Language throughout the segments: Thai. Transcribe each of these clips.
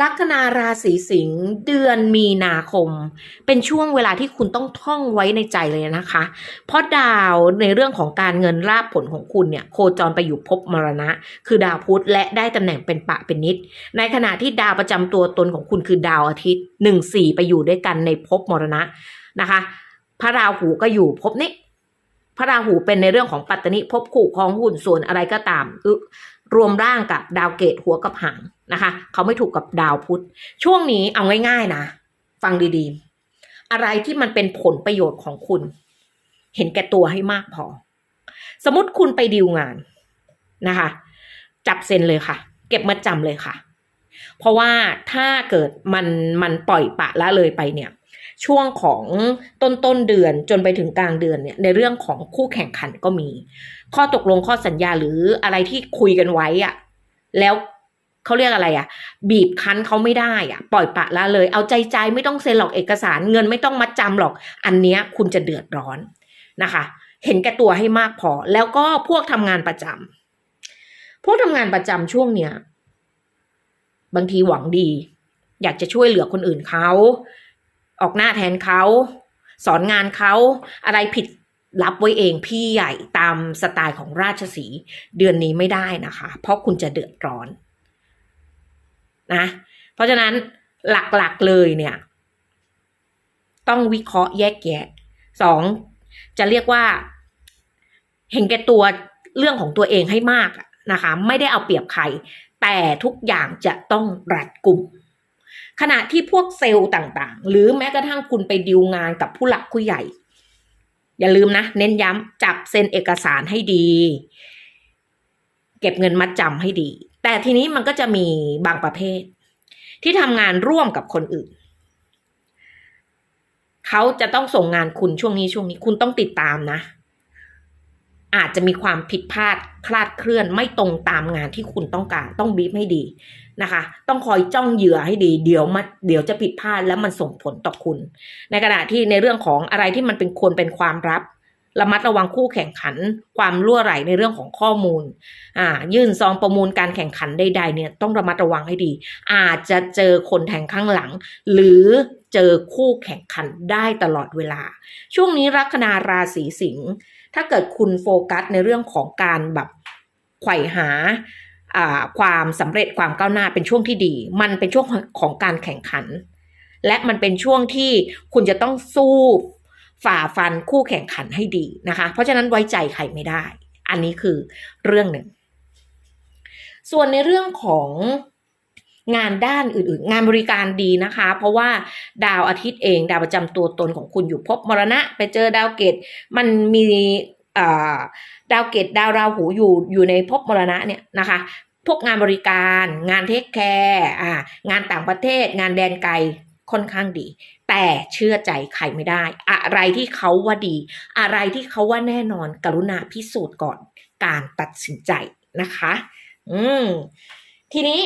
ลัคนาราศีสิงห์เดือนมีนาคม เป็นช่วงเวลาที่คุณต้องท่องไว้ในใจเลยนะคะ เพราะดาวในเรื่องของการเงินราบผลของคุณเนี่ยโคจรไปอยู่ภพมรณะ คือดาวพุธและได้ตำแหน่งเป็นปะเป็นนิด ในขณะที่ดาวประจำตัวตนของคุณคือดาวอาทิตย์หนึ่งสี่ไปอยู่ด้วยกันในภพมรณะนะคะ พระราหูก็อยู่ภพนี้พระราหูเป็นในเรื่องของปัตตนิภพคู่ครองหุ้นส่วนอะไรก็ตาม รวมร่างกับดาวเกตหัวกับหางนะคะเขาไม่ถูกกับดาวพุธช่วงนี้เอาง่าย ๆนะ ฟังดีๆ อะไรที่มันเป็นผลประโยชน์ของคุณ เห็นแก่ตัวให้มากพอ สมมติคุณไปดีลงานนะคะ จับเซ็นเลยค่ะ เก็บมาจำเลยค่ะ เพราะว่าถ้าเกิดมันมันปล่อยปะละเลยไปเนี่ย ช่วงของต้นต้นเดือนจนไปถึงกลางเดือนเนี่ยในเรื่องของคู่แข่งขันก็มี ข้อตกลงข้อสัญญาหรืออะไรที่คุยกันไว้อะแล้วเขาเรียกอะไรอะบีบคั้นเขาไม่ได้อะปล่อยปะละเลย เอาใจใจไม่ต้องเซ็นหรอกเอกสารเงินไม่ต้องมาจำหรอก อันเนี้ยคุณจะเดือดร้อนนะคะ เห็นแก่ตัวให้มากพอ แล้วก็พวกทำงานประจำพวกทำงานประจำช่วงเนี้ยบางทีหวังดี อยากจะช่วยเหลือคนอื่นเขา ออกหน้าแทนเขา สอนงานเขาอะไรผิดรับไว้เองพี่ใหญ่ตามสไตล์ของราชสีเดือนนี้ไม่ได้นะคะ เพราะคุณจะเดือดร้อนนะเพราะฉะนั้นหลักๆเลยเนี่ย ต้องวิเคราะห์แยกแยะสองจะเรียกว่า เห็นแก่ตัวเรื่องของตัวเองให้มากนะคะ ไม่ได้เอาเปรียบใคร แต่ทุกอย่างจะต้องรัดกลุ่ม ขณะที่พวกเซลล์ต่างๆ หรือแม้กระทั่งคุณไปดิวงานกับผู้หลักผู้ใหญ่ อย่าลืมนะ เน้นย้ำจับเซ็นเอกสารให้ดี เก็บเงินมัดจำให้ดี แต่ทีนี้มันก็จะมีบางประเภท ที่ทำงานร่วมกับคนอื่น เขาจะต้องส่งงานคุณช่วงนี้ช่วงนี้คุณต้องติดตามนะอาจจะมีความผิดพลาดคลาดเคลื่อนไม่ตรงตามงานที่คุณต้องการ ต้องบีบให้ดี นะคะ ต้องคอยจ้องเหยื่อให้ดีเดี๋ยวมันเดี๋ยวจะผิดพลาดแล้วมันส่งผลต่อคุณ ในขณะที่ในเรื่องของอะไรที่มันเป็นควรเป็นความลับระมัดระวังคู่แข่งขัน ความรั่วไหลในเรื่องของข้อมูลอ่ายื่นซองประมูลการแข่งขันใดๆเนี่ยต้องระมัดระวังให้ดี อาจจะเจอคนแทงข้างหลัง หรือเจอคู่แข่งขันได้ตลอดเวลา ช่วงนี้ลัคนาราศีสิงห์ถ้าเกิดคุณโฟกัสในเรื่องของการแบบไขว่หา ความสำเร็จความก้าวหน้าเป็นช่วงที่ดี มันเป็นช่วงของการแข่งขัน และมันเป็นช่วงที่คุณจะต้องสู้ฝ่าฟันคู่แข่งขันให้ดีนะคะ เพราะฉะนั้นไว้ใจใครไม่ได้ อันนี้คือเรื่องหนึ่ง ส่วนในเรื่องของงานด้านอื่นๆ งานบริการดีนะคะ เพราะว่าดาวอาทิตย์เอง ดาวประจำตัวตนของคุณอยู่ภพมรณะ ไปเจอดาวเกตมันมี ดาวเกตดาวราหูอยู่อยู่ในภพมรณะเนี่ยนะคะ พวกงานบริการ งานเทคแคร์งานต่างประเทศ งานแดนไกลค่อนข้างดี แต่เชื่อใจใครไม่ได้ อะไรที่เขาว่าดี อะไรที่เขาว่าแน่นอนกรุณาพิสูจน์ก่อนการตัดสินใจนะคะ อืมทีนี้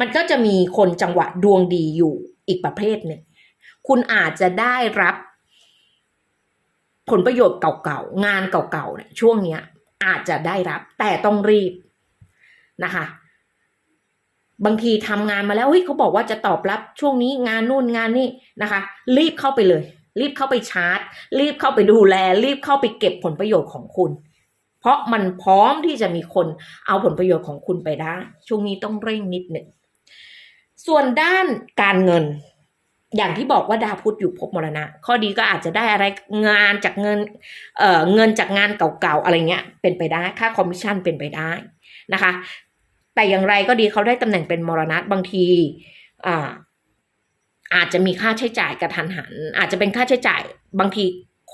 มันก็จะมีคนจังหวะดวงดีอยู่อีกประเภทหนึ่ง คุณอาจจะได้รับ ผลประโยชน์เก่าๆ งานเก่าๆเนี่ยช่วงเนี้ยอาจจะได้รับ แต่ต้องรีบนะคะ บางทีทำงานมาแล้วเฮ้ยเขาบอกว่าจะตอบรับช่วงนี้งานนู่นงานนี่นะคะ รีบเข้าไปเลย รีบเข้าไปชาร์จ รีบเข้าไปดูแล รีบเข้าไปเก็บผลประโยชน์ของคุณ เพราะมันพร้อมที่จะมีคนเอาผลประโยชน์ของคุณไปได้ช่วงนี้ต้องเร่งนิดหนึ่งส่วนด้านการเงิน อย่างที่บอกว่าดาวพุธอยู่ภพมรณะ ข้อดีก็อาจจะได้อะไรงานจากเงินเอ่อเงินจากงานเก่าๆอะไรเงี้ยเป็นไปได้ค่าคอมมิชชั่นเป็นไปได้นะคะ แต่อย่างไรก็ดีเขาได้ตำแหน่งเป็นมรณะบางทีอ่าอาจจะมีค่าใช้จ่ายกระทันหัน อาจจะเป็นค่าใช้จ่ายบางที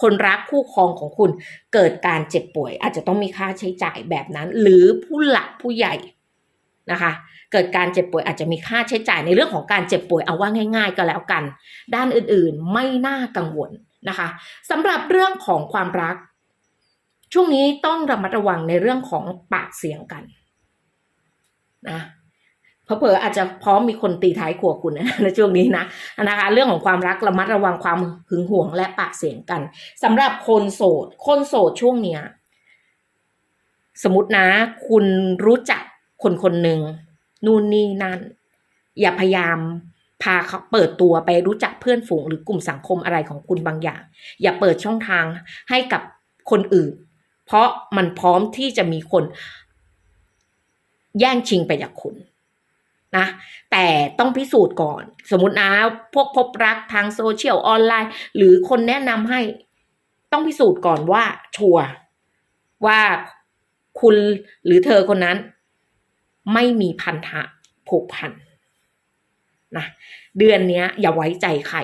คนรักคู่ครองของคุณเกิดการเจ็บป่วย อาจจะต้องมีค่าใช้จ่ายแบบนั้น หรือผู้หลักผู้ใหญ่ นะคะ เกิดการเจ็บป่วยอาจจะมีค่าใช้จ่ายในเรื่องของการเจ็บป่วยเอาว่าง่าย ๆ ก็แล้วกัน ด้านอื่นๆไม่น่ากังวลนะคะสำหรับเรื่องของความรัก ช่วงนี้ต้องระมัดระวังในเรื่องของปากเสียงกันนะเพอเพออาจจะพร้อมมีคนตีท้ายครัวคุณในช่วงนี้นะนะคะ เรื่องของความรักระมัดระวังความหึงหวงและปากเสียงกันสำหรับคนโสด คนโสดช่วงเนี้ย สมมตินะ คุณรู้จัก คนคนหนึ่งนู่นนี่นั่น อย่าพยายามพาเขาเปิดตัวไปรู้จักเพื่อนฝูงหรือกลุ่มสังคมอะไรของคุณบางอย่าง อย่าเปิดช่องทางให้กับคนอื่น เพราะมันพร้อมที่จะมีคน แย่งชิงไปจากคุณนะแต่ต้องพิสูจน์ก่อน สมมตินะพวกพบรักทางโซเชียลออนไลน์ หรือคนแนะนำให้ต้องพิสูจน์ก่อนว่าชัวว่าคุณหรือเธอคนนั้น ไม่มีพันธะผูกพันนะเดือนนี้อย่าไว้ใจใคร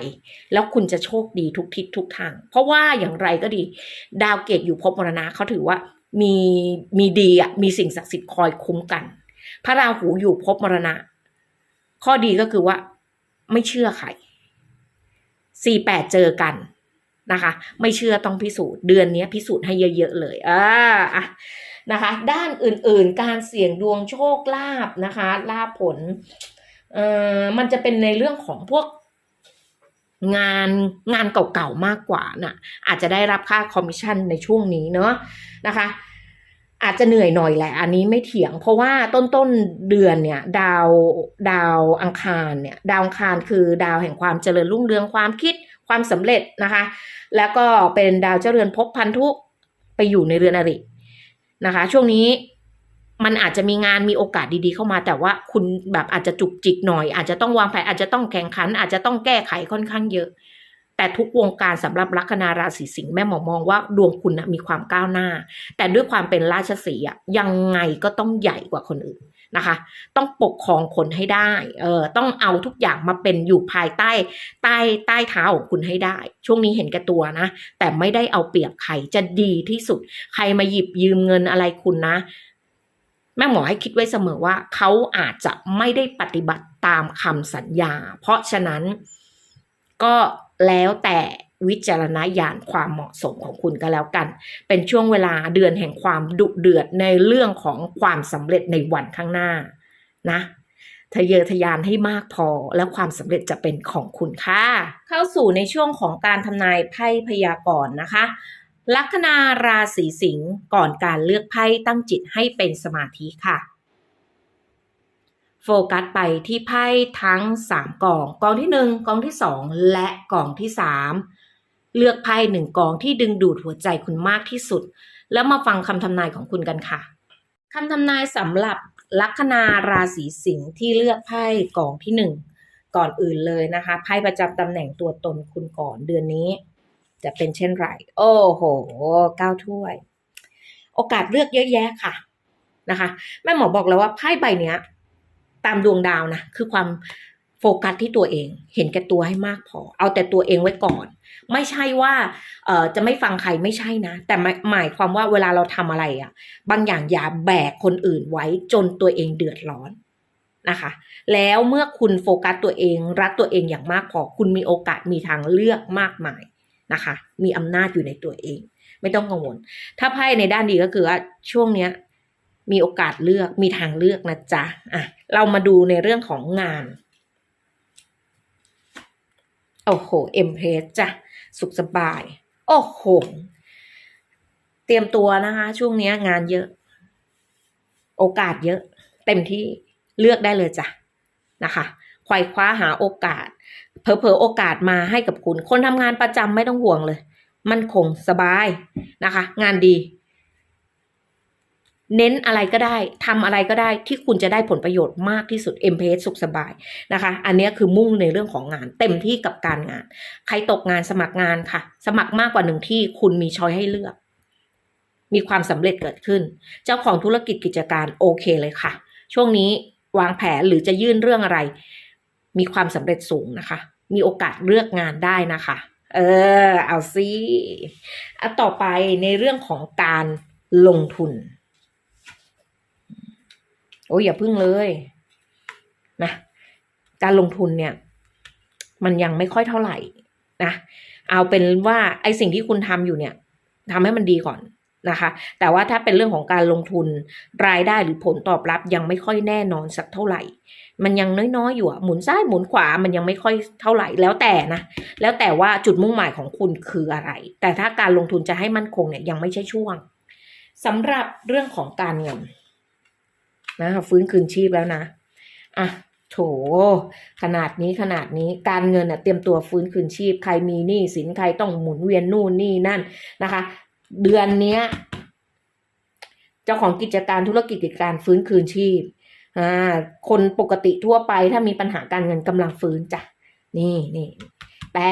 แล้วคุณจะโชคดีทุกทิศทุกทาง เพราะว่าอย่างไรก็ดี ดาวเกตอยู่ภพมรณะเขาถือว่ามีมีดีอะมีสิ่งศักดิ์สิทธิ์คอยคุ้มกัน พระราหูอยู่ภพมรณะ ข้อดีก็คือว่าไม่เชื่อใครสี่แปดเจอกันนะคะ ไม่เชื่อต้องพิสูจน์ เดือนนี้พิสูจน์ให้เยอะ ๆ เลยอ่าอะ นะคะ ด้านอื่นๆ การเสี่ยงดวงโชคลาภนะคะลาภผลเอ่อมันจะเป็นในเรื่องของพวกงานงานเก่าๆมากกว่าน่ะอาจจะได้รับค่าคอมมิชชั่นในช่วงนี้เนาะนะคะ อาจจะเหนื่อยหน่อยแหละ อันนี้ไม่เถียง เพราะว่าต้นต้นเดือนเนี่ย ดาวดาวอังคารเนี่ยดาวอังคารคือดาวแห่งความเจริญรุ่งเรืองความคิดความสำเร็จนะคะ แล้วก็เป็นดาวเจริญภพพันธุไปอยู่ในเรือนอริ นะคะ ช่วงนี้มันอาจจะมีงานมีโอกาสดีๆเข้ามา แต่ว่าคุณแบบอาจจะจุกจิกหน่อย อาจจะต้องวางแผนอาจจะต้องแข่งขัน อาจจะต้องแก้ไขค่อนข้างเยอะ แต่ทุกวงการสำหรับลัคนาราศีสิงห์แม่หมอมองว่าดวงคุณนะมีความก้าวหน้า แต่ด้วยความเป็นราชสีอะยังไงก็ต้องใหญ่กว่าคนอื่น นะคะ ต้องปกครองคนให้ได้ เออต้องเอาทุกอย่างมาเป็นอยู่ภายใต้ ใต้ใต้เท้าของคุณให้ได้ ช่วงนี้เห็นแก่ตัวนะ แต่ไม่ได้เอาเปรียบใครจะดีที่สุด ใครมาหยิบยืมเงินอะไรคุณนะ แม่หมอให้คิดไว้เสมอว่า เขาอาจจะไม่ได้ปฏิบัติตามคำสัญญา เพราะฉะนั้นก็แล้วแต่วิจารณญาณความเหมาะสมของคุณก็แล้วกัน เป็นช่วงเวลาเดือนแห่งความดุเดือดในเรื่องของความสำเร็จในวันข้างหน้านะทะเยอทะยานให้มากพอแล้วความสำเร็จจะเป็นของคุณค่ะ เข้าสู่ในช่วงของการทำนายไพ่พยากรณ์นะคะ ลัคนาราศีสิงห์ก่อนการเลือกไพ่ตั้งจิตให้เป็นสมาธิค่ะ โฟกัสไปที่ไพ่ทั้ง 3กองกองที่ 1กองที่ 2 และกองที่ 3 เลือกไพ่หนึ่งกองที่ดึงดูดหัวใจคุณมากที่สุด แล้วมาฟังคำทำนายของคุณกันค่ะคำทำนายสำหรับลัคนาราศีสิงห์ที่เลือกไพ่กองที่1ก่อนอื่นเลยนะคะไพ่ประจำตำแหน่งตัวตนคุณก่อนเดือนนี้ จะเป็นเช่นไร โอ้โหเก้าถ้วย โอกาสเลือกเยอะแยะค่ะนะคะ แม่หมอบอกแล้วว่าไพ่ใบเนี้ย ตามดวงดาวนะคือความ โฟกัสที่ตัวเอง เห็นแก่ตัวให้มากพอ เอาแต่ตัวเองไว้ก่อน ไม่ใช่ว่าเอ่อจะไม่ฟังใครไม่ใช่นะ แต่หมายความว่าเวลาเราทำอะไรอะ่ะบางอย่างอย่าแบกคนอื่นไว้จนตัวเองเดือดร้อนนะคะ แล้วเมื่อคุณโฟกัสตัวเอง รักตัวเองอย่างมากพอ คุณมีโอกาสมีทางเลือกมากมายนะคะ มีอำนาจอยู่ในตัวเอง ไม่ต้องกังวล ถ้าไพ่ในด้านดีก็คือว่าช่วงเนี้ยมีโอกาสเลือกมีทางเลือกนะจ๊ะอะเรามาดูในเรื่องของงาน โอ้โหเอ็มเพรสจ้ะสุขสบาย โอ้โห เตรียมตัวนะคะ ช่วงนี้งานเยอะ โอกาสเยอะ เต็มที่เลือกได้เลยจ้ะนะคะไขว่คว้าหาโอกาสเพอเพอๆโอกาสมาให้กับคุณ คนทำงานประจำไม่ต้องห่วงเลย มันคงสบายนะคะ งานดี เน้นอะไรก็ได้ทำอะไรก็ได้ที่คุณจะได้ผลประโยชน์มากที่สุดเอ็มเพสสุขสบายนะคะ อันนี้คือมุ่งในเรื่องของงาน เต็มที่กับการงาน ใครตกงานสมัครงานค่ะ สมัครมากกว่าหนึ่งที่คุณมีช้อยให้เลือก มีความสำเร็จเกิดขึ้น เจ้าของธุรกิจกิจการโอเคเลยค่ะ ช่วงนี้วางแผนหรือจะยื่นเรื่องอะไร มีความสำเร็จสูงนะคะ มีโอกาสเลือกงานได้นะคะ เออ เอาสิอะต่อไปในเรื่องของการลงทุน โอ้ยอย่าพึ่งเลยนะการลงทุนเนี่ย มันยังไม่ค่อยเท่าไหร่นะเอาเป็นว่าไอสิ่งที่คุณทำอยู่เนี่ยทำให้มันดีก่อนนะคะ แต่ว่าถ้าเป็นเรื่องของการลงทุนรายได้หรือผลตอบรับยังไม่ค่อยแน่นอนสักเท่าไหร่ มันยังน้อยๆอยู่หมุนซ้ายหมุนขวามันยังไม่ค่อยเท่าไหร่แล้วแต่นะแล้วแต่ว่าจุดมุ่งหมายของคุณคืออะไร แต่ถ้าการลงทุนจะให้มั่นคงเนี่ยยังไม่ใช่ช่วงสำหรับเรื่องของการเงิน นะคะฟื้นคืนชีพแล้วนะอะโถขนาดนี้ขนาดนี้การเงินอะเตรียมตัวฟื้นคืนชีพ ใครมีหนี้สินใครต้องหมุนเวียนนู่นนี่นั่นนะคะ เดือนเนี้ยเจ้าของกิจการธุรกิจกิจการฟื้นคืนชีพอ่าคนปกติทั่วไปถ้ามีปัญหาการเงินกำลังฟื้นจ้ะนี่นี่แต่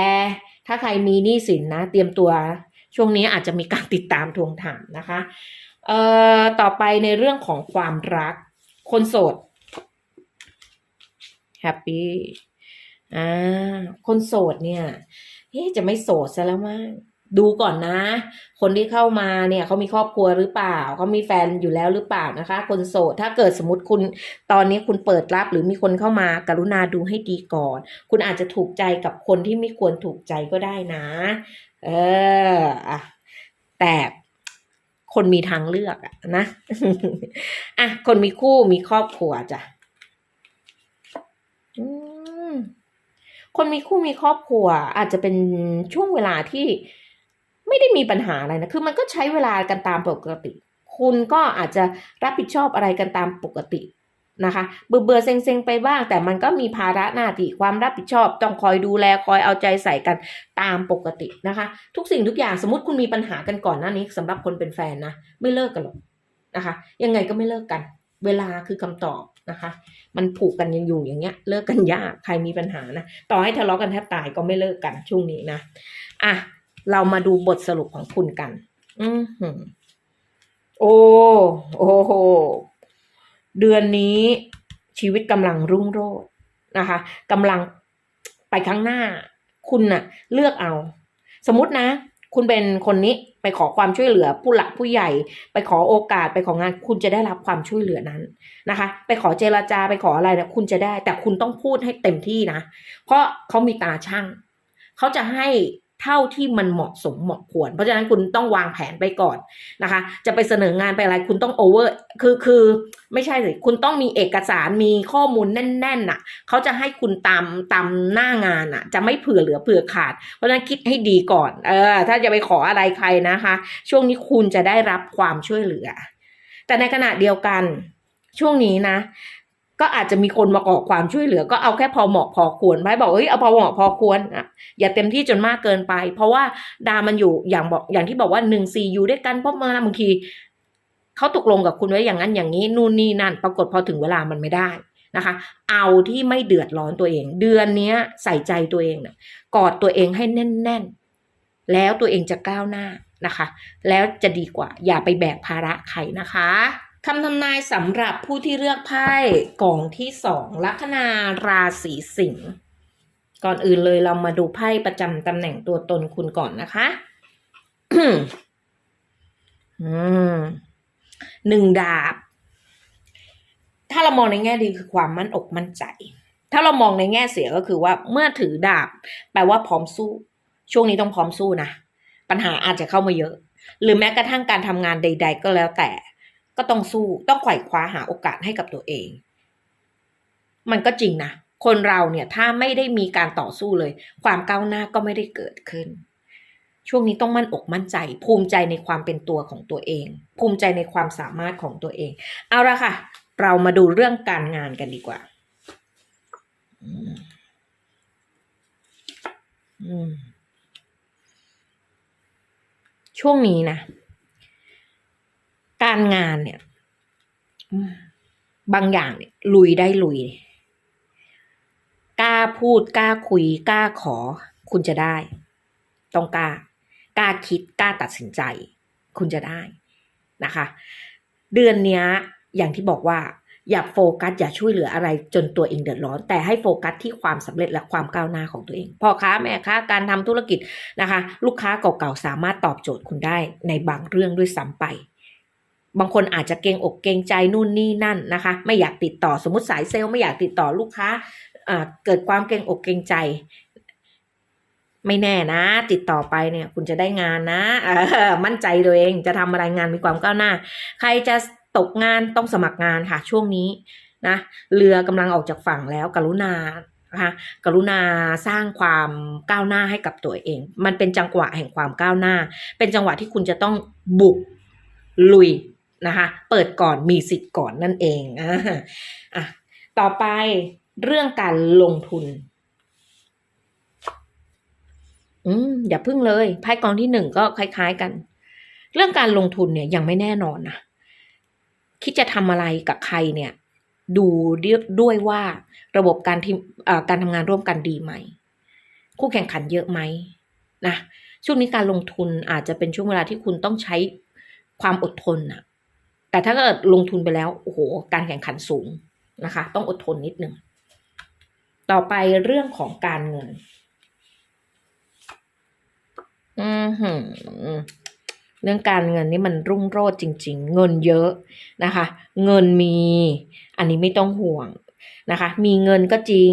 ถ้าใครมีหนี้สินนะ เตรียมตัวช่วงนี้อาจจะมีการติดตามทวงถามนะคะเอ่อต่อไปในเรื่องของความรัก คนโสดแฮปปี้อ่าคนโสดเนี่ยเฮ้จะไม่โสดซะแล้วมั้งดูก่อนนะ คนที่เข้ามาเนี่ยเขามีครอบครัวหรือเปล่าเขามีแฟนอยู่แล้วหรือเปล่านะคะ คนโสดถ้าเกิดสมมติคุณตอนนี้คุณเปิดรับหรือมีคนเข้ามา กรุณาดูให้ดีก่อน คุณอาจจะถูกใจกับคนที่ไม่ควรถูกใจก็ได้นะ เอออะแต่ คนมีทางเลือกอะนะอะคนมีคู่มีครอบครัวจ้ะคนมีคู่มีครอบครัว อาจจะเป็นช่วงเวลาที่ไม่ได้มีปัญหาอะไรนะ คือมันก็ใช้เวลากันตามปกติ คุณก็อาจจะรับผิดชอบอะไรกันตามปกติ นะคะเบื่อเบื่อๆเซ็งไปบ้าง แต่มันก็มีภาระหน้าที่ความรับผิดชอบ ต้องคอยดูแลคอยเอาใจใส่กันตามปกตินะคะ ทุกสิ่งทุกอย่างสมมติคุณมีปัญหากันก่อนหน้านี้สำหรับคนเป็นแฟนนะไม่เลิกกันหรอกนะคะ ยังไงก็ไม่เลิกกัน เวลาคือคำตอบนะคะ มันผูกกันยังอยู่อย่างเงี้ย เลิกกันยากใครมีปัญหานะต่อให้ทะเลาะกันแทบตายก็ไม่เลิกกันช่วงนี้นะอะเรามาดูบทสรุปของคุณกัน อือโอ้โอ้โห เดือนนี้ชีวิตกำลังรุ่งโรจน์นะคะกำลังไปข้างหน้า คุณน่ะเลือกเอา สมมตินะ คุณเป็นคนนี้ไปขอความช่วยเหลือผู้หลักผู้ใหญ่ ไปขอโอกาสไปของานคุณจะได้รับความช่วยเหลือนั้นนะคะ ไปขอเจรจาไปขออะไรนะคุณจะได้ แต่คุณต้องพูดให้เต็มที่นะ เพราะเขามีตาช่างเขาจะให้ เท่าที่มันเหมาะสมเหมาะควร เพราะฉะนั้นคุณต้องวางแผนไปก่อนนะคะ จะไปเสนองานไปอะไรคุณต้องโอเวอร์คือคือไม่ใช่สิคุณต้องมีเอกสารมีข้อมูลแน่นๆน่ะเขาจะให้คุณตามตามหน้างานน่ะ จะไม่เผื่อเหลือเผื่อขาด เพราะฉะนั้นคิดให้ดีก่อนเออถ้าจะไปขออะไรใครนะคะ ช่วงนี้คุณจะได้รับความช่วยเหลือ แต่ในขณะเดียวกันช่วงนี้นะ ก็อาจจะมีคนมาขอความช่วยเหลือ ก็เอาแค่พอเหมาะพอควรไปบอกเอ้ยเอาพอเหมาะพอควรอะอย่าเต็มที่จนมากเกินไป เพราะว่าดาวมันอยู่อย่างบอกอย่างที่บอกว่าหนึ่งสี่อยู่ด้วยกันเพราะมาบางทีเขาตกลงกับคุณไว้อย่างนั้นอย่างนี้นู่นนี่นั่น ปรากฏพอถึงเวลามันไม่ได้นะคะ เอาที่ไม่เดือดร้อนตัวเอง เดือนนี้ใส่ใจตัวเองนะกอดตัวเองให้แน่น ๆ แล้วตัวเองจะก้าวหน้านะคะ แล้วจะดีกว่า อย่าไปแบกภาระใครนะคะ คำทำนายสำหรับผู้ที่เลือกไพ่กล่องที่สองลัคนาราศีสิงห์ก่อนอื่นเลยเรามาดูไพ่ประจำตำแหน่งตัวตนคุณก่อนนะคะหนึ่งดาบ ถ้าเรามองในแง่ดีคือความมั่นอกมั่นใจ ถ้าเรามองในแง่เสียก็คือว่าเมื่อถือดาบ แปลว่าพร้อมสู้ ช่วงนี้ต้องพร้อมสู้นะ ปัญหาอาจจะเข้ามาเยอะ หรือแม้กระทั่งการทำงานใด ๆ ก็แล้วแต่ ก็ต้องสู้ต้องไขว่คว้าหาโอกาสให้กับตัวเอง มันก็จริงนะ คนเราเนี่ยถ้าไม่ได้มีการต่อสู้เลย ความก้าวหน้าก็ไม่ได้เกิดขึ้น ช่วงนี้ต้องมั่นอกมั่นใจ ภูมิใจในความเป็นตัวของตัวเอง ภูมิใจในความสามารถของตัวเอง เอาละค่ะ เรามาดูเรื่องการงานกันดีกว่า ช่วงนี้นะ การงานเนี่ย บางอย่างเนี่ย ลุยได้ลุย กล้าพูดกล้าคุยกล้าขอ คุณจะได้ ต้องกล้ากล้าคิดกล้าตัดสินใจ คุณจะได้นะคะ เดือนนี้อย่างที่บอกว่า อย่าโฟกัสอย่าช่วยเหลืออะไรจนตัวเองเดือดร้อน แต่ให้โฟกัสที่ความสำเร็จและความก้าวหน้าของตัวเองพ่อค้าแม่ค้าการทำธุรกิจนะคะ ลูกค้าเก่าๆสามารถตอบโจทย์คุณได้ในบางเรื่องด้วยซ้ำไป บางคนอาจจะเกรงอกเกรงใจนู่นนี่นั่นนะคะ ไม่อยากติดต่อสมมติสายเซลล์ไม่อยากติดต่อลูกค้าเกิดความเกรงอกเกรงใจ ไม่แน่นะ ติดต่อไปเนี่ย คุณจะได้งานนะมั่นใจตัวเองจะทำอะไรงานมีความก้าวหน้า ใครจะตกงานต้องสมัครงานค่ะ ช่วงนี้นะเรือกำลังออกจากฝั่งแล้วกรุณานะคะกรุณาสร้างความก้าวหน้าให้กับตัวเอง มันเป็นจังหวะแห่งความก้าวหน้า เป็นจังหวะที่คุณจะต้องบุกลุย นะคะเปิดก่อนมีสิทธิ์ก่อนนั่นเองอ่าอะต่อไปเรื่องการลงทุน อืมอย่าพึ่งเลยไพ่กองที่หนึ่งก็คล้าย ๆกัน เรื่องการลงทุนเนี่ยยังไม่แน่นอนนะคิดจะทำอะไรกับใครเนี่ย ดูด้วยว่าระบบการที่การทำงานร่วมกันดีไหม คู่แข่งขันเยอะไหมนะช่วงนี้การลงทุนอาจจะเป็นช่วงเวลาที่คุณต้องใช้ความอดทนนะ แต่ถ้าเกิดลงทุนไปแล้วโอ้โหการแข่งขันสูงนะคะ ต้องอดทนนิดหนึ่งต่อไปเรื่องของการเงิน อือหือเรื่องการเงินนี่มันรุ่งโรจน์จริง ๆ เงินเยอะนะคะ เงินมีอันนี้ไม่ต้องห่วงนะคะ มีเงินก็จริง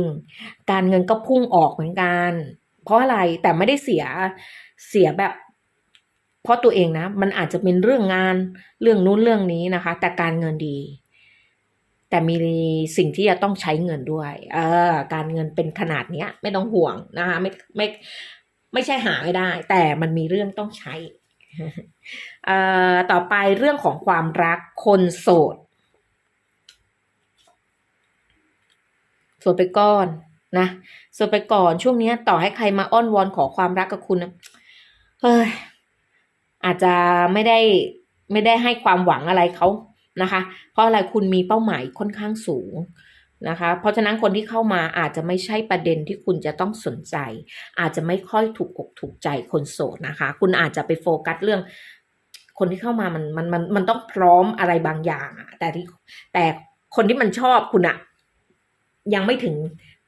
การเงินก็พุ่งออกเหมือนกัน เพราะอะไรแต่ไม่ได้เสียเสียแบบ เพราะตัวเองนะ มันอาจจะเป็นเรื่องงานเรื่องนู้นเรื่องนี้นะคะ แต่การเงินดี แต่มีสิ่งที่จะต้องใช้เงินด้วย เออ การเงินเป็นขนาดเนี้ย ไม่ต้องห่วงนะคะ ไม่ไม่ไม่ใช่หาไม่ได้ แต่มันมีเรื่องต้องใช้เอ่อต่อไปเรื่องของความรักคนโสดโสดไปก่อนนะโสดไปก่อนช่วงนี้ต่อให้ใครมาอ้อนวอนขอความรักกับคุณนะเฮ้ย อาจจะไม่ได้ไม่ได้ให้ความหวังอะไรเขานะคะ เพราะอะไรคุณมีเป้าหมายค่อนข้างสูงนะคะ เพราะฉะนั้นคนที่เข้ามาอาจจะไม่ใช่ประเด็นที่คุณจะต้องสนใจ อาจจะไม่ค่อยถูกอกถูกใจคนโสดนะคะ คุณอาจจะไปโฟกัสเรื่อง คนที่เข้ามามันมันมันมันต้องพร้อมอะไรบางอย่างแต่ที่แต่คนที่มันชอบคุณอะยังไม่ถึง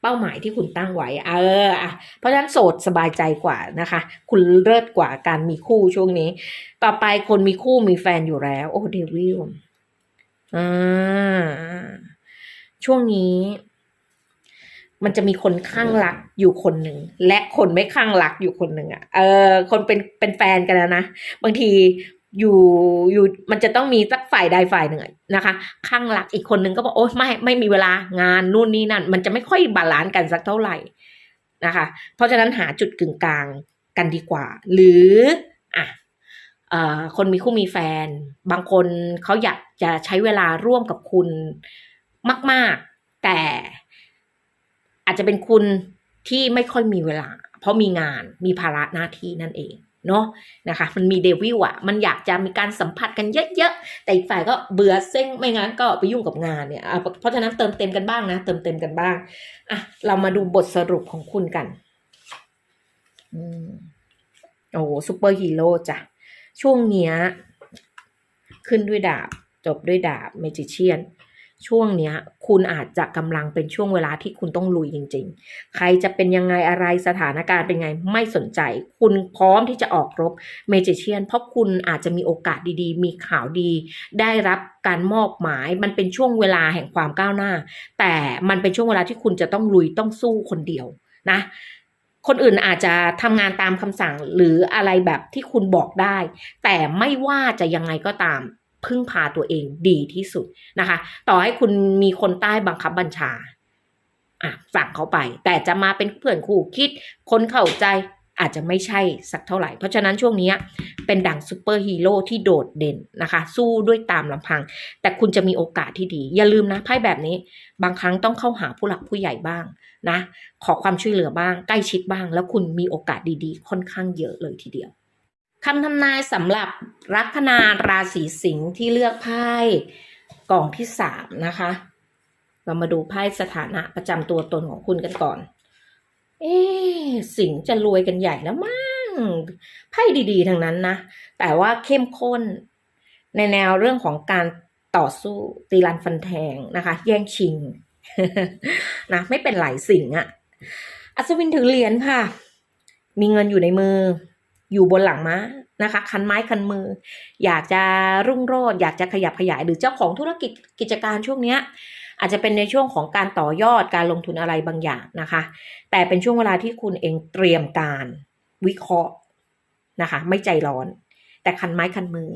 เป้าหมายที่คุณตั้งไว้ เอออะเพราะฉะนั้นโสดสบายใจกว่านะคะ คุณเลิศกว่าการมีคู่ช่วงนี้ ต่อไปคนมีคู่มีแฟนอยู่แล้ว โอ้เดวิลอ่าช่วงนี้มันจะมีคนข้างรักอยู่คนหนึ่งและคนไม่ข้างรักอยู่คนหนึ่งอะ เออ คนเป็นเป็นแฟนกันแล้วนะ บางที อยู่อยู่มันจะต้องมีสักฝ่ายใดฝ่ายหนึ่งนะคะ ข้างรักอีกคนนึงก็บอกโอ๊ยไม่ไม่มีเวลางานนู่นนี่นั่น มันจะไม่ค่อยบาลานซ์กันสักเท่าไหร่นะคะ เพราะฉะนั้นหาจุดกึ่งกลางกันดีกว่า หรืออะเอ่อคนมีคู่มีแฟน บางคนเขาอยากจะใช้เวลาร่วมกับคุณมาก ๆ แต่อาจจะเป็นคุณที่ไม่ค่อยมีเวลา เพราะมีงานมีภาระหน้าที่นั่นเอง เนาะนะคะมันมีเดวิลอะมันอยากจะมีการสัมผัสกันเยอะๆ แต่อีกฝ่ายก็เบื่อเซ็งไม่งั้นก็ไปยุ่งกับงานเนี่ยเพราะฉะนั้นเติมเต็มกันบ้างนะ เติมเต็มกันบ้างอะเรามาดูบทสรุปของคุณกันอืมโอ้ซูเปอร์ฮีโร่จ้ะช่วงเนี้ยขึ้นด้วยดาบ จบด้วยดาบเมจิเชียน ช่วงเนี้ย คุณอาจจะกำลังเป็นช่วงเวลาที่คุณต้องลุยจริง ๆ ใครจะเป็นยังไงอะไรสถานการณ์เป็นไงไม่สนใจ คุณพร้อมที่จะออกรบเมจิเชียน เพราะคุณอาจจะมีโอกาสดีๆ มีข่าวดี ได้รับการมอบหมาย มันเป็นช่วงเวลาแห่งความก้าวหน้า แต่มันเป็นช่วงเวลาที่คุณจะต้องลุยต้องสู้คนเดียวนะคนอื่นอาจจะทำงานตามคำสั่งหรืออะไรแบบที่คุณบอกได้ แต่ไม่ว่าจะยังไงก็ตาม พึ่งพาตัวเองดีที่สุดนะคะ ต่อให้คุณมีคนใต้บังคับบัญชาอะสั่งเขาไป แต่จะมาเป็นเพื่อนคู่คิด คนเข้าใจอาจจะไม่ใช่สักเท่าไหร่ เพราะฉะนั้นช่วงนี้เป็นดั่งซูเปอร์ฮีโร่ที่โดดเด่นนะคะ สู้ด้วยตามลำพัง แต่คุณจะมีโอกาสที่ดี อย่าลืมนะไพ่แบบนี้ บางครั้งต้องเข้าหาผู้หลักผู้ใหญ่บ้างนะ ขอความช่วยเหลือบ้าง ใกล้ชิดบ้าง แล้วคุณมีโอกาสดีๆ ค่อนข้างเยอะเลยทีเดียว คำทำนายสำหรับลัคนาราศีสิงห์ที่เลือกไพ่กล่องที่สามนะคะ เรามาดูไพ่สถานะประจำตัวตนของคุณกันก่อน เอ๊สิงห์จะรวยกันใหญ่แล้วมั้งไพ่ดีๆทั้งนั้นนะ แต่ว่าเข้มข้น ในแนวเรื่องของการต่อสู้ตีรันฟันแทงนะคะ แย่งชิงนะไม่เป็นหลายสิงห์อะอัศวินถือเหรียญค่ะ มีเงินอยู่ในมือ อยู่บนหลังม้านะคะ คันไม้คันมือ อยากจะรุ่งโรจน์อยากจะขยับขยาย หรือเจ้าของธุรกิจกิจการช่วงเนี้ยอาจจะเป็นในช่วงของการต่อยอดการลงทุนอะไรบางอย่างนะคะ แต่เป็นช่วงเวลาที่คุณเองเตรียมการวิเคราะห์นะคะ ไม่ใจร้อน แต่คันไม้คันมือ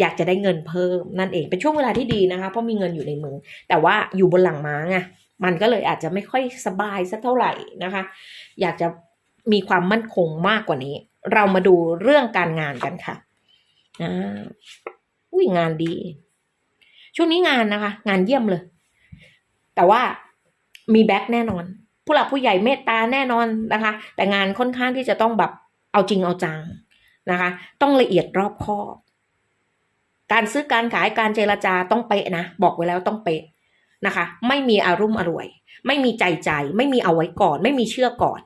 อยากจะได้เงินเพิ่มนั่นเองเป็นช่วงเวลาที่ดีนะคะ เพราะมีเงินอยู่ในมือ แต่ว่าอยู่บนหลังม้าไงมันก็เลยอาจจะไม่ค่อยสบายสักเท่าไหร่นะคะ อยากจะ มีความมั่นคงมากกว่านี้ เรามาดูเรื่องการงานกันค่ะอ่าอุ้ยงานดี ช่วงนี้งานนะคะ งานเยี่ยมเลย แต่ว่ามีแบ็คแน่นอน ผู้หลักผู้ใหญ่เมตตาแน่นอนนะคะ แต่งานค่อนข้างที่จะต้องแบบเอาจริงเอาจังนะคะ ต้องละเอียดรอบคอบการซื้อการขายการเจรจาต้องเป๊ะนะ บอกไว้แล้วต้องเป๊ะนะคะ ไม่มีอารุ่มอร่วย ไม่มีใจใจ ไม่มีเอาไว้ก่อน ไม่มีเชื่อก่อน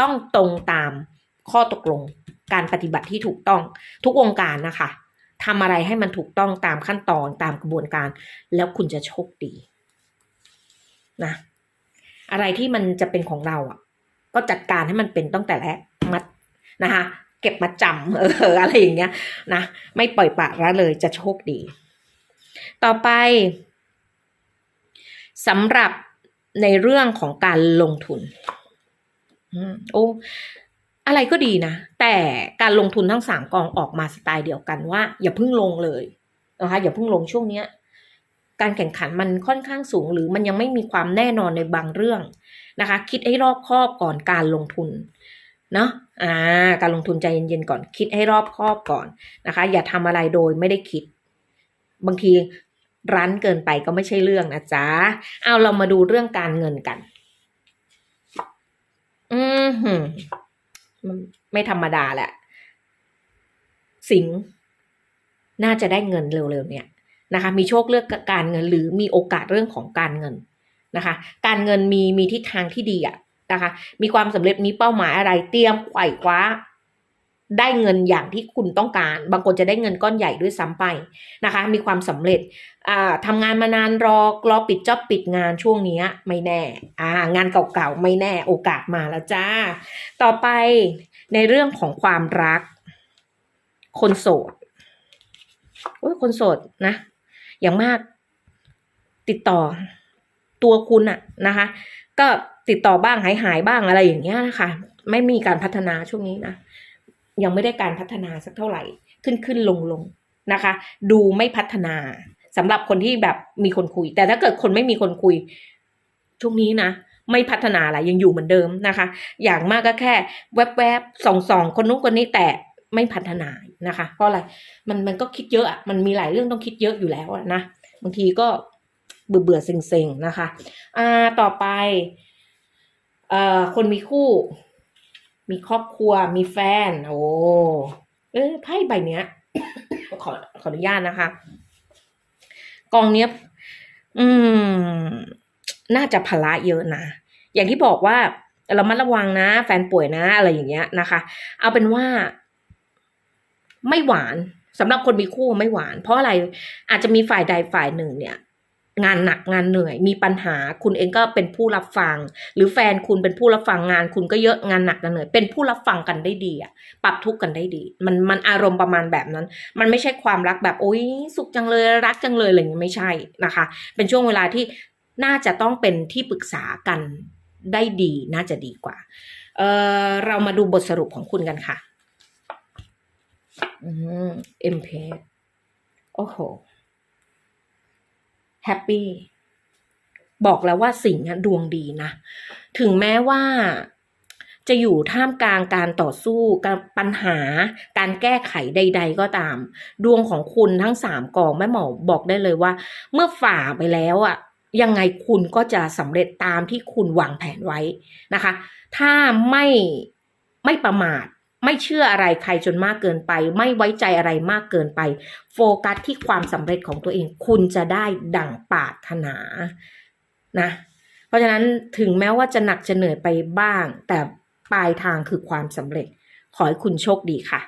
ต้องตรงตามข้อตกลง การปฏิบัติที่ถูกต้องทุกวงค์การนะคะทำอะไรให้มันถูกต้องตามขั้นตอนตามกระบวนการ แล้วคุณจะโชคดีนะอะไรที่มันจะเป็นของเราอะ ก็จัดการให้มันเป็นตั้งแต่แรกมัดนะคะ เก็บมาจำเอออะไรอย่างเงี้ยนะไม่ปล่อยปละละเลยจะโชคดี ต่อไปสำหรับในเรื่องของการลงทุน โอ้อะไรก็ดีนะ แต่การลงทุนทั้งสามกองออกมาสไตล์เดียวกันว่า อย่าพิ่งลงเลยนะคะอย่าพิ่งลงช่วงเนี้ยการแข่งขันมันค่อนข้างสูง หรือมันยังไม่มีความแน่นอนในบางเรื่องนะคะ คิดให้รอบคอบก่อนการลงทุนเนาะอ่าการลงทุนใจเย็นๆก่อน คิดให้รอบคอบก่อนนะคะ อย่าทำอะไรโดยไม่ได้คิด บางทีร้นเกินไปก็ไม่ใช่เรื่องนะจ๊ะเอาเรามาดูเรื่องการเงินกัน อืมมันไม่ธรรมดาแหละ สิงน่าจะได้เงินเร็วๆเนี่ยนะคะ มีโชคเลือกการเงินหรือมีโอกาสเรื่องของการเงินนะคะ การเงินมีมีทิศทางที่ดีอะนะคะ มีความสำเร็จมีเป้าหมายอะไรเตรียมไขว่คว้า ได้เงินอย่างที่คุณต้องการ บางคนจะได้เงินก้อนใหญ่ด้วยซ้ำไปนะคะ มีความสำเร็จทำงานมานานรอรอปิดจ็อบปิดงานช่วงนี้ไม่แน่งานเก่าๆไม่แน่โอกาสมาแล้วจ้า ต่อไปในเรื่องของความรัก คนโสดโอ้ยคนโสดนะ อย่างมากติดต่อตัวคุณอะนะคะ ก็ติดต่อบ้างหายหายบ้างอะไรอย่างเงี้ยนะคะ ไม่มีการพัฒนาช่วงนี้นะ ยังไม่ได้การพัฒนาสักเท่าไหร่ ขึ้นขึ้นลงลงนะคะ ดูไม่พัฒนาสำหรับคนที่แบบมีคนคุย แต่ถ้าเกิดคนไม่มีคนคุย ช่วงนี้นะไม่พัฒนาอะไรยังอยู่เหมือนเดิมนะคะ อย่างมากก็แค่ แวบๆส่องสองๆคนนู้นคนนี้แต่ไม่พัฒนานะคะ เพราะอะไรมันมันก็คิดเยอะมันมีหลายเรื่องต้องคิดเยอะอยู่แล้วนะบางทีก็เบื่อเบื่อเซ็งๆนะคะ อ่าต่อไปเอ่อคนมีคู่ มีครอบครัว มีแฟน โอ้เออไพ่ใบเนี้ย ขอขออนุญาตนะคะ กองเนี้ย อืม น่าจะภาระเยอะนะ อย่างที่บอกว่าเรามัดระวังนะ แฟนป่วยนะ อะไรอย่างเงี้ยนะคะ เอาเป็นว่า ไม่หวานสำหรับคนมีคู่ไม่หวาน เพราะอะไรอาจจะมีฝ่ายใดฝ่ายหนึ่งเนี่ย งานหนักงานเหนื่อย มีปัญหาคุณเองก็เป็นผู้รับฟัง หรือแฟนคุณเป็นผู้รับฟังงาน คุณก็เยอะงานหนักงานเหนื่อย เป็นผู้รับฟังกันได้ดีอะปรับทุกข์กันได้ดี มันมันอารมณ์ประมาณแบบนั้น มันไม่ใช่ความรักแบบโอ๊ยสุขจังเลยรักจังเลยอะไรเงี้ยไม่ใช่นะคะ เป็นช่วงเวลาที่น่าจะต้องเป็นที่ปรึกษากันได้ดีน่าจะดีกว่าเออเรามาดูบทสรุปของคุณกันค่ะอืมเอ็มเพโอ้โห แฮปปี้บอกแล้วว่าสิ่งห์ดวงดีนะ ถึงแม้ว่าจะอยู่ท่ามกลางการต่อสู้กับปัญหา การแก้ไขใด ๆ ก็ตาม ดวงของคุณทั้งสามกองแม่หมอบอกได้เลยว่า เมื่อฝ่าไปแล้วอะยังไงคุณก็จะสำเร็จตามที่คุณวางแผนไว้นะคะ ถ้าไม่ไม่ประมาท ไม่เชื่ออะไรใครจนมากเกินไป ไม่ไว้ใจอะไรมากเกินไป โฟกัสที่ความสำเร็จของตัวเอง คุณจะได้ดั่งปรารถนานะ เพราะฉะนั้นถึงแม้ว่าจะหนักจะเหนื่อยไปบ้าง แต่ปลายทางคือความสำเร็จ ขอให้คุณโชคดีค่ะ